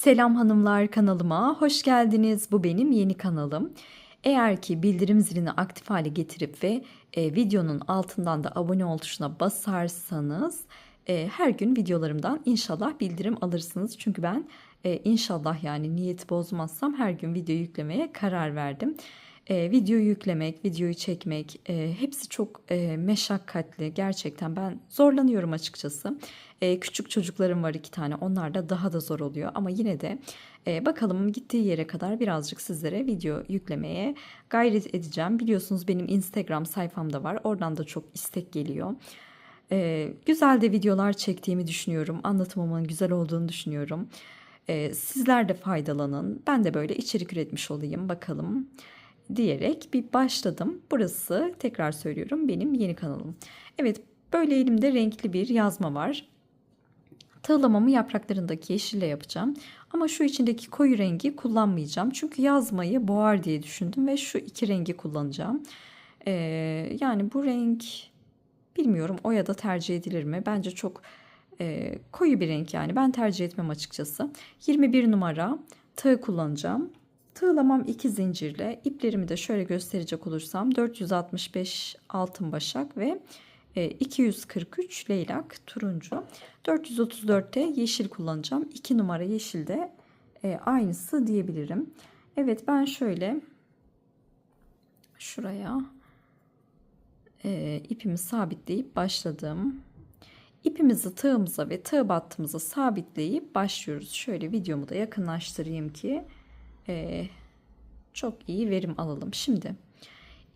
Selam hanımlar kanalıma hoş geldiniz. Bu benim yeni kanalım. Eğer ki bildirim zilini aktif hale getirip ve e, videonun altından da abone ol tuşuna basarsanız e, her gün videolarımdan inşallah bildirim alırsınız. Çünkü ben e, inşallah yani niyeti bozmazsam her gün video yüklemeye karar verdim. E, video yüklemek, videoyu çekmek e, hepsi çok e, meşakkatli. Gerçekten ben zorlanıyorum açıkçası. E, küçük çocuklarım var iki tane. Onlar da daha da zor oluyor. Ama yine de e, bakalım gittiği yere kadar birazcık sizlere video yüklemeye gayret edeceğim. Biliyorsunuz benim Instagram sayfam da var. Oradan da çok istek geliyor. E, güzel de videolar çektiğimi düşünüyorum. Anlatımımın güzel olduğunu düşünüyorum. E, sizler de faydalanın. Ben de böyle içerik üretmiş olayım. Bakalım diyerek bir başladım. Burası tekrar söylüyorum benim yeni kanalım. Evet böyle elimde renkli bir yazma var. Tığlamamı yapraklarındaki yeşille yapacağım. Ama şu içindeki koyu rengi kullanmayacağım. Çünkü yazmayı boğar diye düşündüm ve şu iki rengi kullanacağım. Ee, yani bu renk bilmiyorum o ya da tercih edilir mi? Bence çok e, koyu bir renk yani. Ben tercih etmem açıkçası. 21 numara tığ kullanacağım. Tığlamam iki zincirle iplerimi de şöyle gösterecek olursam 465 altın başak ve 243 e, leylak turuncu. 434'te yeşil kullanacağım. 2 numara yeşilde e, aynısı diyebilirim. Evet ben şöyle şuraya e, ipimi sabitleyip başladım. İpimizi tığımıza ve tığ battığımıza sabitleyip başlıyoruz. Şöyle videomu da yakınlaştırayım ki e, çok iyi verim alalım. Şimdi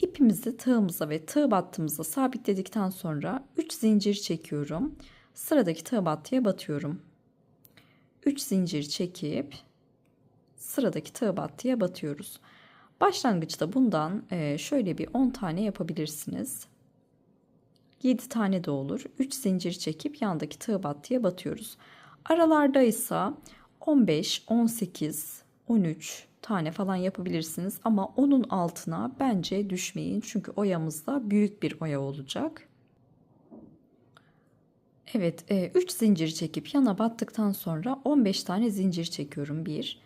ipimizi tığımıza ve tığ battığımıza sabitledikten sonra 3 zincir çekiyorum. Sıradaki tığ battıya batıyorum. 3 zincir çekip sıradaki tığ battıya batıyoruz. Başlangıçta bundan e, şöyle bir 10 tane yapabilirsiniz. 7 tane de olur. 3 zincir çekip yandaki tığ battıya batıyoruz. Aralarda ise 15, 18, 13 tane falan yapabilirsiniz ama onun altına bence düşmeyin çünkü oyamızda büyük bir oya olacak. Evet 3 e, zincir çekip yana battıktan sonra 15 tane zincir çekiyorum. 1,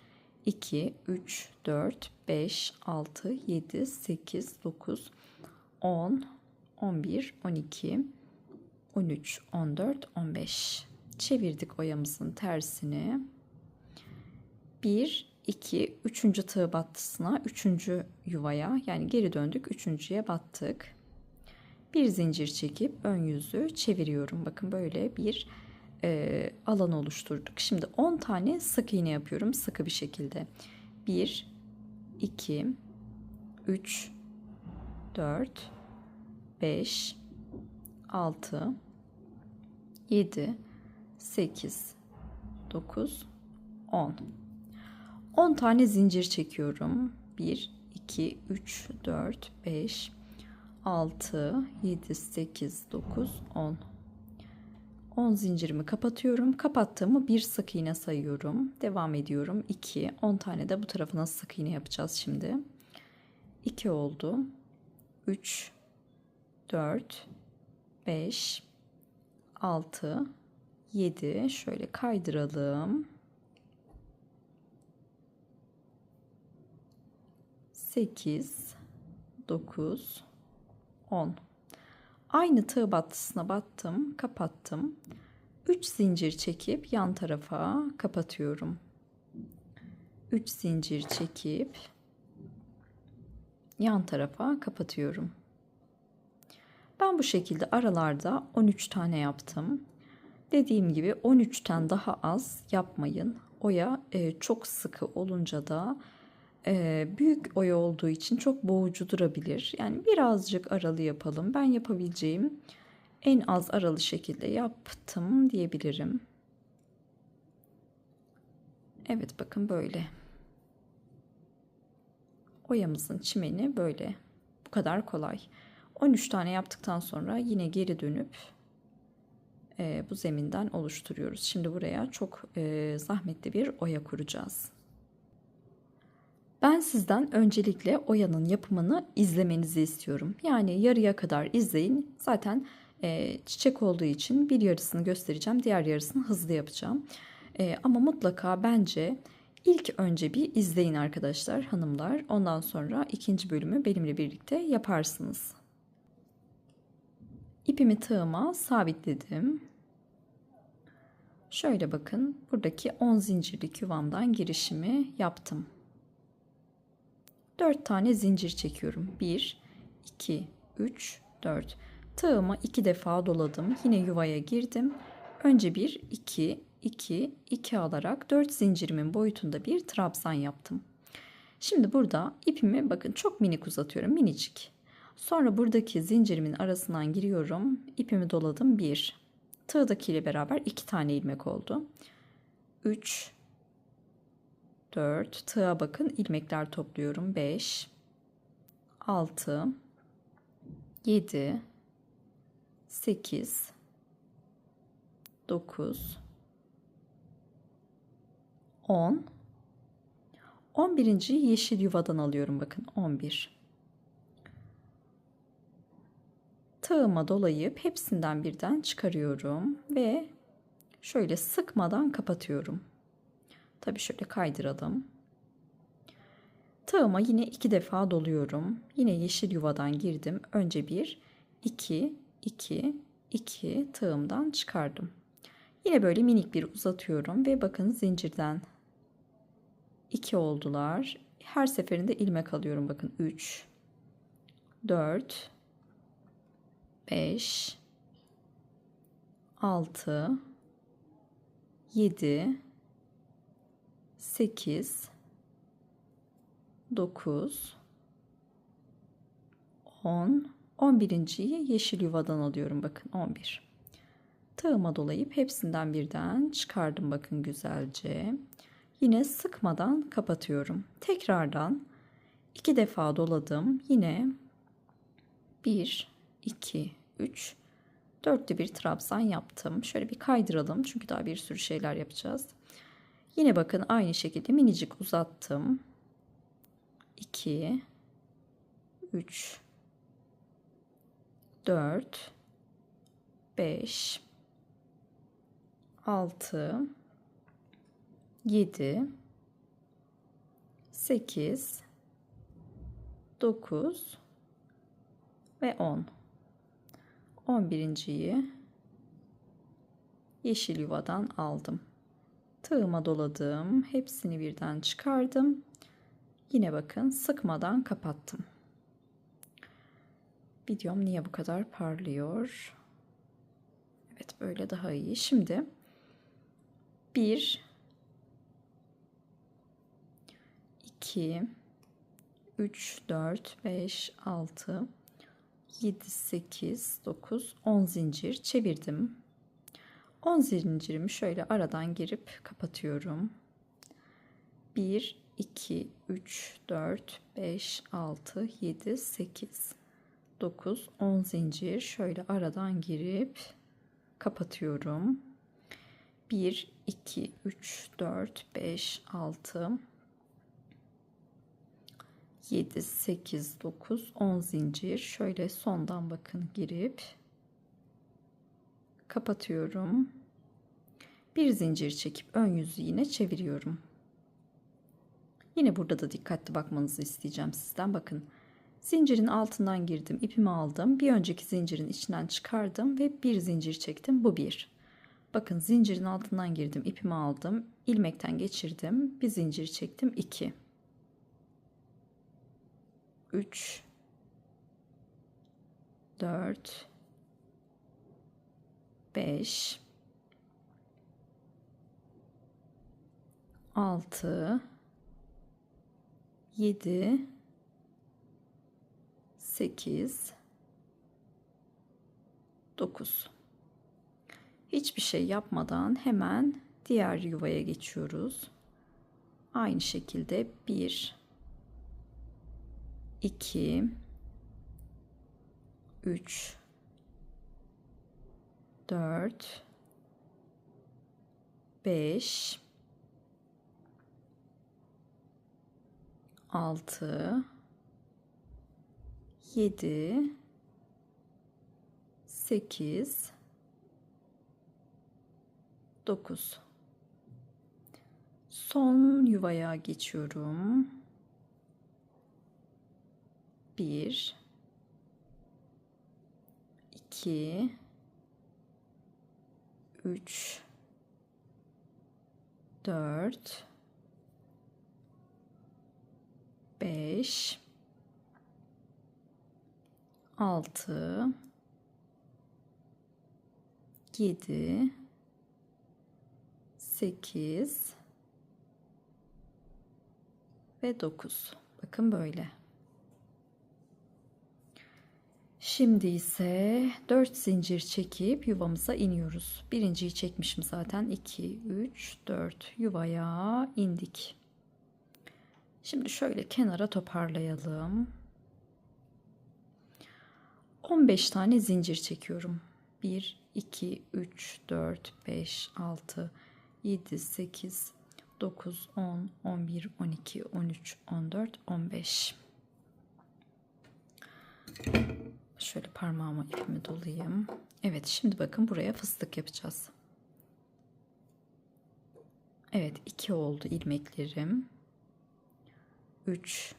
2, 3, 4, 5, 6, 7, 8, 9, 10, 11, 12, 13, 14, 15. Çevirdik oyamızın tersini. 1, 2, 3. tığ battısına 3. yuvaya yani geri döndük 3.ye battık. Bir zincir çekip ön yüzü çeviriyorum. Bakın böyle bir e, alan oluşturduk. Şimdi 10 tane sık iğne yapıyorum sıkı bir şekilde. 1, 2, 3, 4, 5, 6, 7, 8, 9, 10. 10 tane zincir çekiyorum. 1, 2, 3, 4, 5, 6, 7, 8, 9, 10. 10 zincirimi kapatıyorum. Kapattığımı bir sık iğne sayıyorum. Devam ediyorum. 2, 10 tane de bu tarafına sık iğne yapacağız şimdi. 2 oldu. 3, 4, 5, 6, 7. Şöyle kaydıralım. 8, 9, 10. Aynı tığ battısına battım, kapattım. 3 zincir çekip yan tarafa kapatıyorum. 3 zincir çekip yan tarafa kapatıyorum. Ben bu şekilde aralarda 13 tane yaptım. Dediğim gibi 13'ten daha az yapmayın. Oya e, çok sıkı olunca da büyük oya olduğu için çok boğucu durabilir. Yani birazcık aralı yapalım. Ben yapabileceğim en az aralı şekilde yaptım diyebilirim. Evet bakın böyle. Oyamızın çimeni böyle. Bu kadar kolay. 13 tane yaptıktan sonra yine geri dönüp e, bu zeminden oluşturuyoruz. Şimdi buraya çok e, zahmetli bir oya kuracağız. Ben sizden öncelikle oyanın yapımını izlemenizi istiyorum. Yani yarıya kadar izleyin. Zaten e, çiçek olduğu için bir yarısını göstereceğim. Diğer yarısını hızlı yapacağım. E, ama mutlaka bence ilk önce bir izleyin arkadaşlar hanımlar. Ondan sonra ikinci bölümü benimle birlikte yaparsınız. İpimi tığıma sabitledim. Şöyle bakın buradaki 10 zincirlik yuvamdan girişimi yaptım. 4 tane zincir çekiyorum. 1, 2, 3, 4. Tığımı 2 defa doladım. Yine yuvaya girdim. Önce 1, 2, 2, 2 alarak 4 zincirimin boyutunda bir trabzan yaptım. Şimdi burada ipimi bakın çok minik uzatıyorum. Minicik. Sonra buradaki zincirimin arasından giriyorum. İpimi doladım. 1. Tığdaki ile beraber 2 tane ilmek oldu. 3 4 tığa bakın. İlmekler topluyorum. 5 6 7 8 9 10 11. yeşil yuvadan alıyorum. Bakın 11 tığıma dolayıp hepsinden birden çıkarıyorum ve şöyle sıkmadan kapatıyorum. Tabii şöyle kaydıralım. Tığıma yine iki defa doluyorum. Yine yeşil yuvadan girdim. Önce bir, iki, iki, iki tığımdan çıkardım. Yine böyle minik bir uzatıyorum ve bakın zincirden iki oldular. Her seferinde ilmek alıyorum. Bakın 3, 4, 5 6 7 8 9 10 11.yi yeşil yuvadan alıyorum bakın 11 tığıma dolayıp hepsinden birden çıkardım bakın güzelce. Yine sıkmadan kapatıyorum. Tekrardan iki defa doladım. Yine 1 2 3 dörtlü bir trabzan yaptım. Şöyle bir kaydıralım çünkü daha bir sürü şeyler yapacağız. Yine bakın aynı şekilde minicik uzattım. 2 3 4 5 6 7 8 9 ve 10 11.yi yeşil yuvadan aldım. Tığıma doladım. Hepsini birden çıkardım. Yine bakın sıkmadan kapattım. Videom niye bu kadar parlıyor? Evet böyle daha iyi. Şimdi 1 2 3 4 5 6 7, 8, 9, 10 zincir çevirdim. 10 zincirimi şöyle aradan girip kapatıyorum. 1, 2, 3, 4, 5, 6, 7, 8, 9, 10 zincir şöyle aradan girip kapatıyorum. 1, 2, 3, 4, 5, 6, 7, 8, 9, 10 zincir. Şöyle sondan bakın girip kapatıyorum. Bir zincir çekip ön yüzü yine çeviriyorum. Yine burada da dikkatli bakmanızı isteyeceğim sizden. Bakın zincirin altından girdim, ipimi aldım. Bir önceki zincirin içinden çıkardım ve bir zincir çektim. Bu bir. Bakın zincirin altından girdim, ipimi aldım, ilmekten geçirdim, bir zincir çektim, 2. 3 4 5 6 7 8 9 Hiçbir şey yapmadan hemen diğer yuvaya geçiyoruz. Aynı şekilde 1 2 3 4 5 6 7 8 9 Son yuvaya geçiyorum. Bir, iki, üç, dört, beş, altı, yedi, sekiz. Ve dokuz. Bakın böyle. Şimdi ise 4 zincir çekip yuvamıza iniyoruz. Birinciyi çekmişim zaten. 2, 3, 4 yuvaya indik. Şimdi şöyle kenara toparlayalım. 15 tane zincir çekiyorum. 1, 2, 3, 4, 5, 6, 7, 8, 9, 10, 11, 12, 13, 14, 15. Şöyle parmağıma ipimi dolayayım. Evet şimdi bakın buraya fıstık yapacağız. Evet 2 oldu ilmeklerim. 3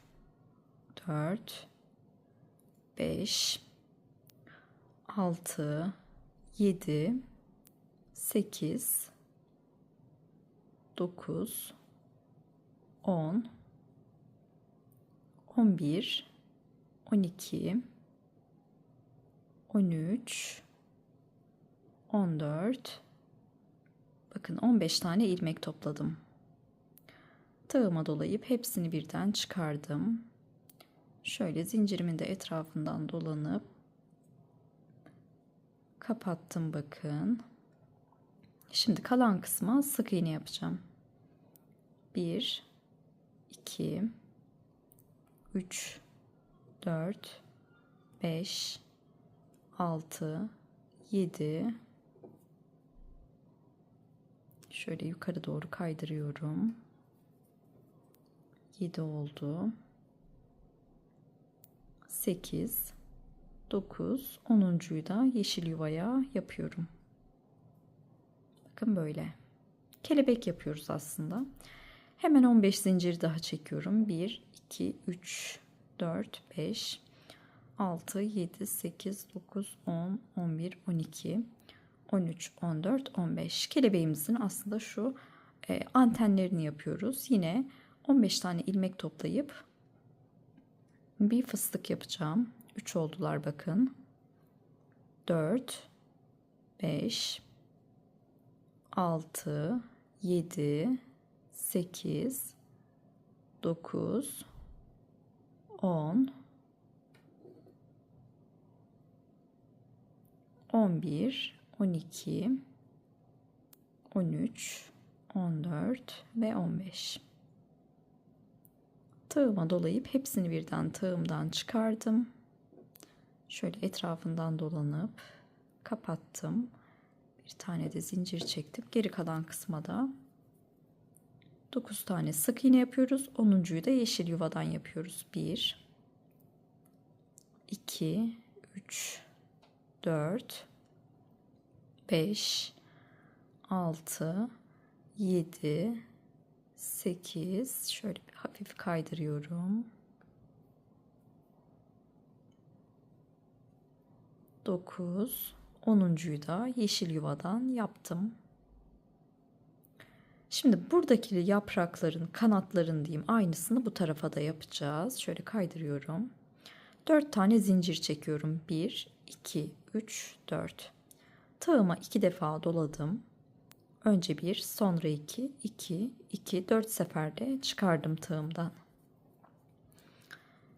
4 5 6 7 8 9 10 11 12 13 14 bakın 15 tane ilmek topladım. Tığıma dolayıp hepsini birden çıkardım. Şöyle zincirimin de etrafından dolanıp kapattım bakın. Şimdi kalan kısma sık iğne yapacağım. 1 2 3 4 5 6 7 şöyle yukarı doğru kaydırıyorum. 7 oldu. 8 9 10'uncuyu da yeşil yuvaya yapıyorum. Bakın böyle. Kelebek yapıyoruz aslında. Hemen 15 zincir daha çekiyorum. 1 2 3 4 5 6, 7, 8, 9, 10, 11, 12, 13, 14, 15. Kelebeğimizin aslında şu e, antenlerini yapıyoruz. Yine 15 tane ilmek toplayıp bir fıstık yapacağım. 3 oldular bakın. 4, 5, 6, 7, 8, 9, 10, 11, 12, 13, 14 ve 15. Tığıma dolayıp hepsini birden tığımdan çıkardım. Şöyle etrafından dolanıp kapattım. Bir tane de zincir çektim. Geri kalan kısma da 9 tane sık iğne yapıyoruz. 10.yu da yeşil yuvadan yapıyoruz. 1 2 3 4 5 6 7 8 şöyle bir hafif kaydırıyorum. 9 10'uncuyu da yeşil yuvadan yaptım. Şimdi buradaki yaprakların, kanatların diyeyim aynısını bu tarafa da yapacağız. Şöyle kaydırıyorum. 4 tane zincir çekiyorum. 1 2 3 4. Tığıma 2 defa doladım. Önce 1, sonra 2, 2, 2, 4 seferde çıkardım tığımdan.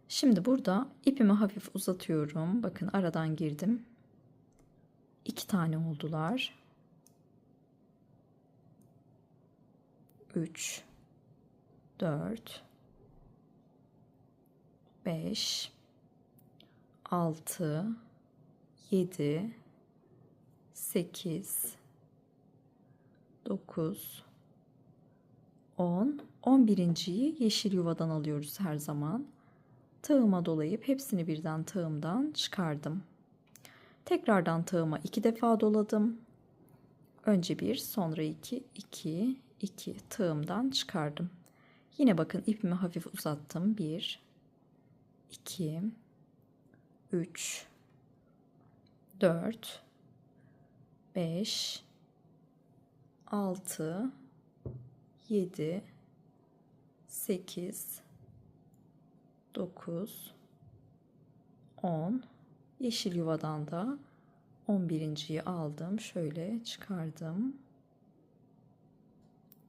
Şimdi burada ipimi hafif uzatıyorum. Bakın aradan girdim. 2 tane oldular. 3 4 5 6 7 8 9 10 11.yi yeşil yuvadan alıyoruz her zaman. Tığıma dolayıp hepsini birden tığımdan çıkardım. Tekrardan tığıma iki defa doladım. Önce bir, sonra iki, iki, 2 tığımdan çıkardım. Yine bakın ipimi hafif uzattım. 1 2 3 4 5 6 7 8 9 10 yeşil yuvadan da 11.yi aldım. Şöyle çıkardım.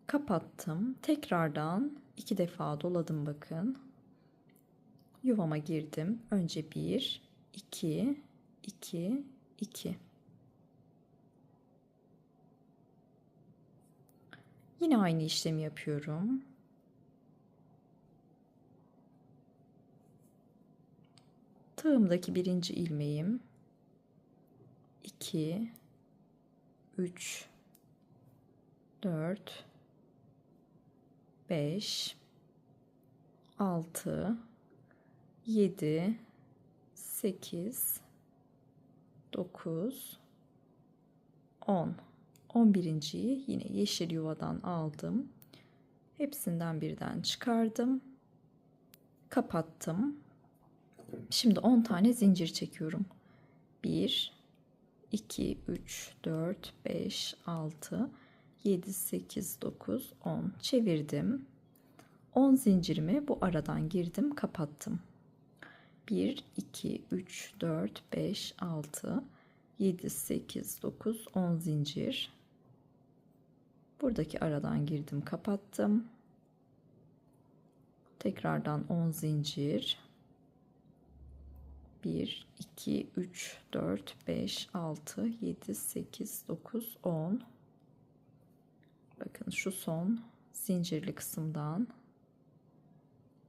Kapattım. Tekrardan iki defa doladım bakın. Yuvama girdim. Önce 1 2 2 2 yine aynı işlemi yapıyorum. Tığımdaki birinci ilmeğim. 2 3 4 5 6 7 8 9 10 11.yi yine yeşil yuvadan aldım. Hepsinden birden çıkardım. Kapattım. Şimdi 10 tane zincir çekiyorum. 1 2 3 4 5 6 7 8 9 10 çevirdim. 10 zincirimi bu aradan girdim, kapattım. 1 2 3 4 5 6 7 8 9 10 zincir. Buradaki aradan girdim, kapattım. Tekrardan 10 zincir. 1 2 3 4 5 6 7 8 9 10 Bakın şu son zincirli kısımdan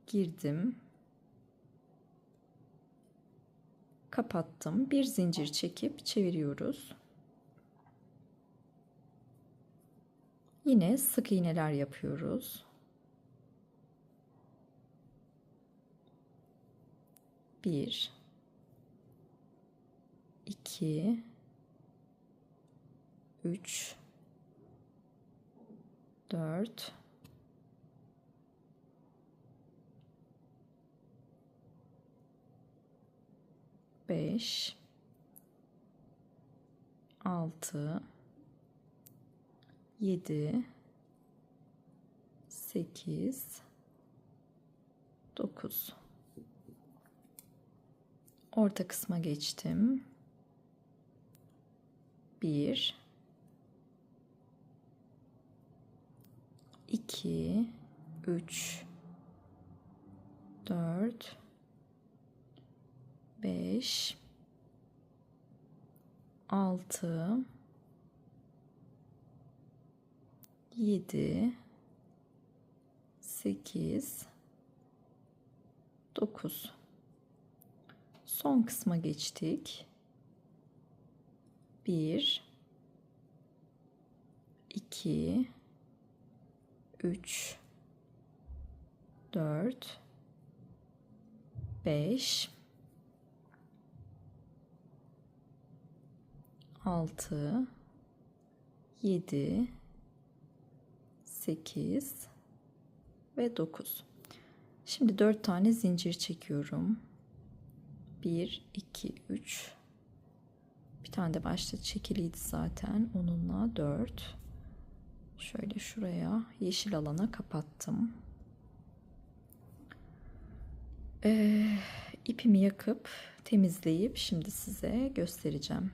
girdim. Kapattım. Bir zincir çekip çeviriyoruz. Yine sık iğneler yapıyoruz. Bir, iki, üç, dört, beş, altı, yedi, sekiz, dokuz. Orta kısma geçtim. Bir, iki, üç, dört, beş, altı, yedi, sekiz, dokuz. Son kısma geçtik. Bir, iki, üç, dört, beş, altı, yedi, sekiz ve dokuz. Şimdi dört tane zincir çekiyorum. 1, 2, 3. Bir tane de başta çekiliydi zaten. Onunla 4. Şöyle şuraya yeşil alana kapattım. Ee, ipimi yakıp temizleyip şimdi size göstereceğim.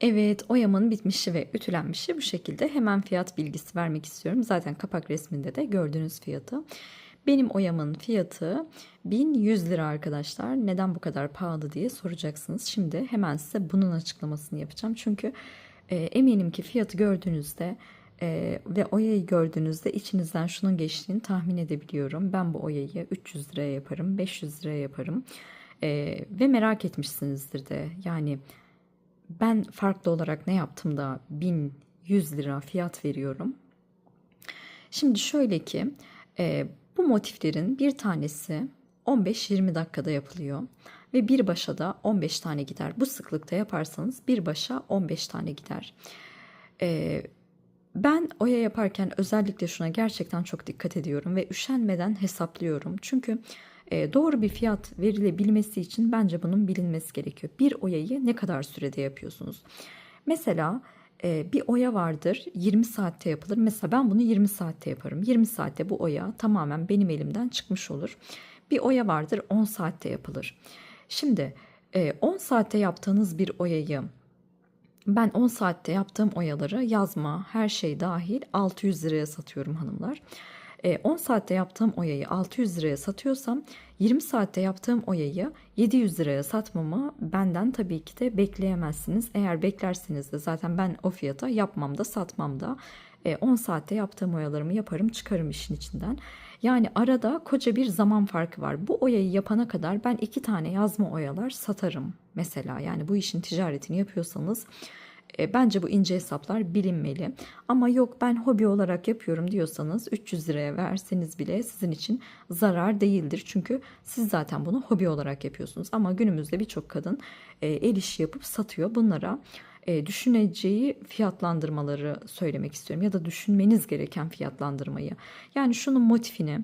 Evet oyamın bitmişi ve ütülenmişi bu şekilde hemen fiyat bilgisi vermek istiyorum. Zaten kapak resminde de gördüğünüz fiyatı. Benim oyamın fiyatı 1100 lira arkadaşlar. Neden bu kadar pahalı diye soracaksınız. Şimdi hemen size bunun açıklamasını yapacağım. Çünkü e, eminim ki fiyatı gördüğünüzde e, ve oyayı gördüğünüzde içinizden şunun geçtiğini tahmin edebiliyorum. Ben bu oyayı 300 liraya yaparım, 500 liraya yaparım. E, ve merak etmişsinizdir de. Yani ben farklı olarak ne yaptım da 1100 lira fiyat veriyorum. Şimdi şöyle ki e, bu motiflerin bir tanesi 15-20 dakikada yapılıyor ve bir başa da 15 tane gider. Bu sıklıkta yaparsanız bir başa 15 tane gider. Ee, Ben oya yaparken özellikle şuna gerçekten çok dikkat ediyorum ve üşenmeden hesaplıyorum. Çünkü doğru bir fiyat verilebilmesi için bence bunun bilinmesi gerekiyor. Bir oyayı ne kadar sürede yapıyorsunuz? Mesela e, bir oya vardır 20 saatte yapılır. Mesela ben bunu 20 saatte yaparım. 20 saatte bu oya tamamen benim elimden çıkmış olur. Bir oya vardır 10 saatte yapılır. Şimdi e, 10 saatte yaptığınız bir oyayı ben 10 saatte yaptığım oyaları yazma her şey dahil 600 liraya satıyorum hanımlar. E, 10 saatte yaptığım oyayı 600 liraya satıyorsam 20 saatte yaptığım oyayı 700 liraya satmamı benden tabii ki de bekleyemezsiniz. Eğer beklerseniz de zaten ben o fiyata yapmam da satmam da e, 10 saatte yaptığım oyalarımı yaparım çıkarım işin içinden. Yani arada koca bir zaman farkı var. Bu oyayı yapana kadar ben iki tane yazma oyalar satarım mesela. Yani bu işin ticaretini yapıyorsanız e, bence bu ince hesaplar bilinmeli. Ama yok ben hobi olarak yapıyorum diyorsanız 300 liraya verseniz bile sizin için zarar değildir. Çünkü siz zaten bunu hobi olarak yapıyorsunuz. Ama günümüzde birçok kadın e, el işi yapıp satıyor. Bunlara e, düşüneceği fiyatlandırmaları söylemek istiyorum ya da düşünmeniz gereken fiyatlandırmayı. Yani şunun motifini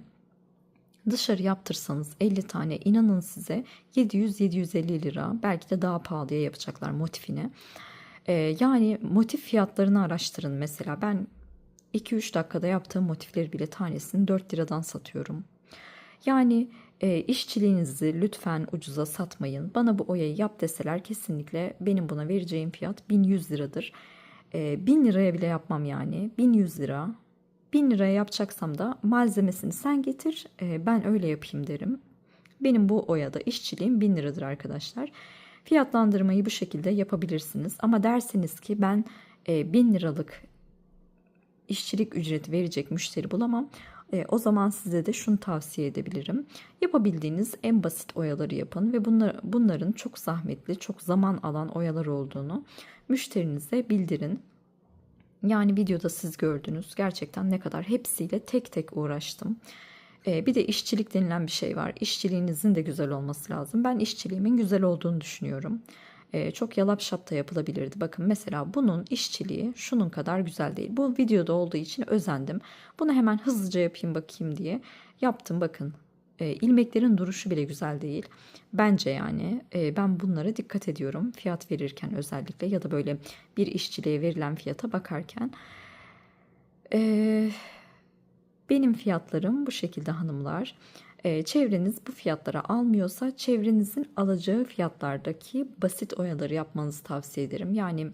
dışarı yaptırsanız 50 tane inanın size 700-750 lira belki de daha pahalıya yapacaklar motifini. Ee, yani motif fiyatlarını araştırın mesela ben 2-3 dakikada yaptığım motifleri bile tanesini 4 liradan satıyorum. Yani e, işçiliğinizi lütfen ucuza satmayın. Bana bu oyayı yap deseler kesinlikle benim buna vereceğim fiyat 1100 liradır. E, 1000 liraya bile yapmam yani. 1100 lira. 1000 liraya yapacaksam da malzemesini sen getir e, ben öyle yapayım derim. Benim bu oyada işçiliğim 1000 liradır arkadaşlar. Fiyatlandırmayı bu şekilde yapabilirsiniz. Ama derseniz ki ben e, 1000 liralık işçilik ücreti verecek müşteri bulamam. E, o zaman size de şunu tavsiye edebilirim. Yapabildiğiniz en basit oyaları yapın ve bunlar, bunların çok zahmetli, çok zaman alan oyalar olduğunu müşterinize bildirin. Yani videoda siz gördünüz gerçekten ne kadar hepsiyle tek tek uğraştım. E, bir de işçilik denilen bir şey var. İşçiliğinizin de güzel olması lazım. Ben işçiliğimin güzel olduğunu düşünüyorum. E, çok yalap şap da yapılabilirdi. Bakın mesela bunun işçiliği şunun kadar güzel değil. Bu videoda olduğu için özendim. Bunu hemen hızlıca yapayım bakayım diye yaptım. Bakın e, ilmeklerin duruşu bile güzel değil. Bence yani e, ben bunlara dikkat ediyorum. Fiyat verirken özellikle ya da böyle bir işçiliğe verilen fiyata bakarken. Eee benim fiyatlarım bu şekilde hanımlar. Ee, çevreniz bu fiyatlara almıyorsa çevrenizin alacağı fiyatlardaki basit oyaları yapmanızı tavsiye ederim. Yani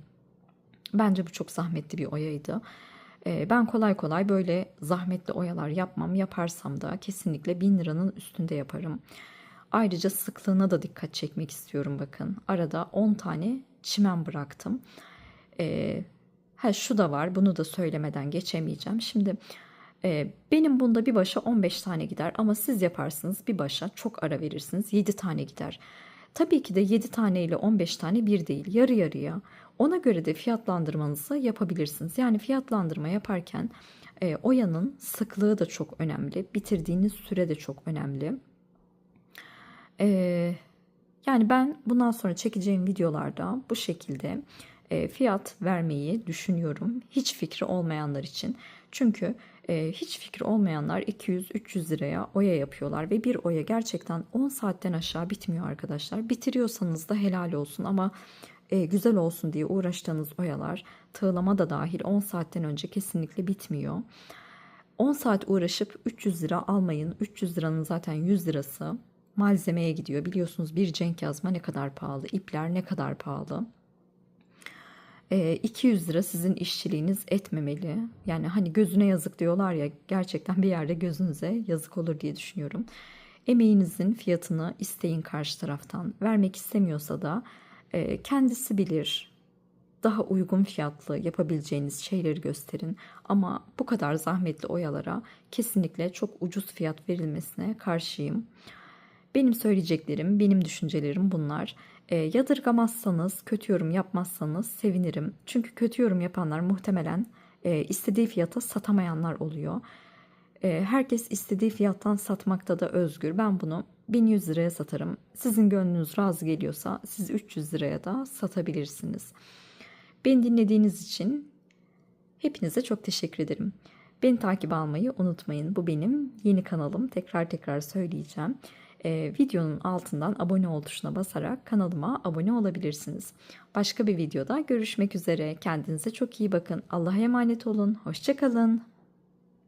bence bu çok zahmetli bir oyaydı. Ee, ben kolay kolay böyle zahmetli oyalar yapmam. Yaparsam da kesinlikle 1000 liranın üstünde yaparım. Ayrıca sıklığına da dikkat çekmek istiyorum bakın. Arada 10 tane çimen bıraktım. Ee, ha şu da var bunu da söylemeden geçemeyeceğim. Şimdi benim bunda bir başa 15 tane gider ama siz yaparsınız bir başa çok ara verirsiniz 7 tane gider. Tabii ki de 7 tane ile 15 tane bir değil yarı yarıya ona göre de fiyatlandırmanızı yapabilirsiniz. Yani fiyatlandırma yaparken e, oyanın sıklığı da çok önemli bitirdiğiniz süre de çok önemli. E, yani ben bundan sonra çekeceğim videolarda bu şekilde fiyat vermeyi düşünüyorum. Hiç fikri olmayanlar için. Çünkü e, hiç fikri olmayanlar 200-300 liraya oya yapıyorlar ve bir oya gerçekten 10 saatten aşağı bitmiyor arkadaşlar. Bitiriyorsanız da helal olsun ama e, güzel olsun diye uğraştığınız oyalar tığlama da dahil 10 saatten önce kesinlikle bitmiyor. 10 saat uğraşıp 300 lira almayın. 300 liranın zaten 100 lirası malzemeye gidiyor. Biliyorsunuz bir cenk yazma ne kadar pahalı, ipler ne kadar pahalı. 200 lira sizin işçiliğiniz etmemeli. Yani hani gözüne yazık diyorlar ya gerçekten bir yerde gözünüze yazık olur diye düşünüyorum. Emeğinizin fiyatını isteyin karşı taraftan. Vermek istemiyorsa da kendisi bilir. Daha uygun fiyatlı yapabileceğiniz şeyleri gösterin. Ama bu kadar zahmetli oyalara kesinlikle çok ucuz fiyat verilmesine karşıyım. Benim söyleyeceklerim, benim düşüncelerim bunlar. E, yadırgamazsanız, kötü yorum yapmazsanız sevinirim. Çünkü kötü yorum yapanlar muhtemelen e, istediği fiyata satamayanlar oluyor. E, herkes istediği fiyattan satmakta da özgür. Ben bunu 1100 liraya satarım. Sizin gönlünüz razı geliyorsa siz 300 liraya da satabilirsiniz. Beni dinlediğiniz için Hepinize çok teşekkür ederim. Beni takip almayı unutmayın. Bu benim yeni kanalım. Tekrar tekrar söyleyeceğim. Ee, videonun altından abone ol tuşuna basarak kanalıma abone olabilirsiniz. Başka bir videoda görüşmek üzere. Kendinize çok iyi bakın. Allah'a emanet olun. Hoşçakalın.